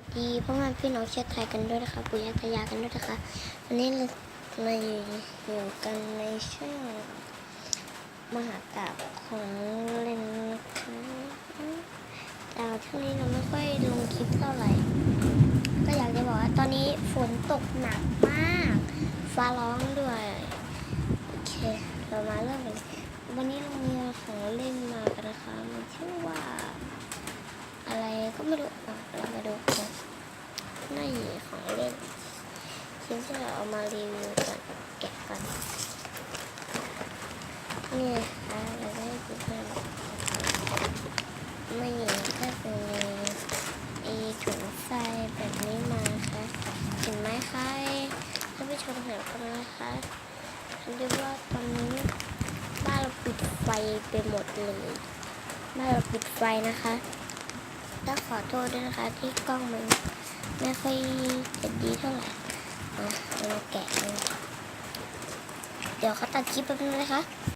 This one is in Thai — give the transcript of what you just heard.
วัสดีพ่อแม่พี่น้องเชื้อไทยกันด้วยนะคะปู่ย่าตยากันด้วยนะคะวันนี้เรามาอยู่อยู่กันในช่วงมหากาบของเล่นนะคะแต่ช่วงนี้เราไม่ค่อยลงคลิปเท่าไหร่ ก็อยากจะบอกว่าตอนนี้ฝนตกหนักมาก ฟ้าร้องด้วยโอเคเรามาเริ่มกันเลยวันนี้เรามีของเล่นมากันนะคะมันชื่อว่า อะไรก็ไม่รู้เรามาดูกัน องเล่นชิ้นที่เราเอามารีวิวกันแกะกันนี่นะคะเราได้ดูกันไม่ก็จะมีไอถุงทรายแบบนี้มานะคะเห็นไหมคะท่านผู้ชมเห็นกันไหมคะฉันเรียกว่าตอนนี้บ้านเราปิดไฟไปหมดเลยบ้านเราปิดไฟนะคะ ต้องขอโทษด้วยนะคะ ที่กล้องมันไม่ค่อยจะดีเท่าไหร่มาเราแกะเลยเดี๋ยวเขาตัดคลิปแป๊บนึงนะคะ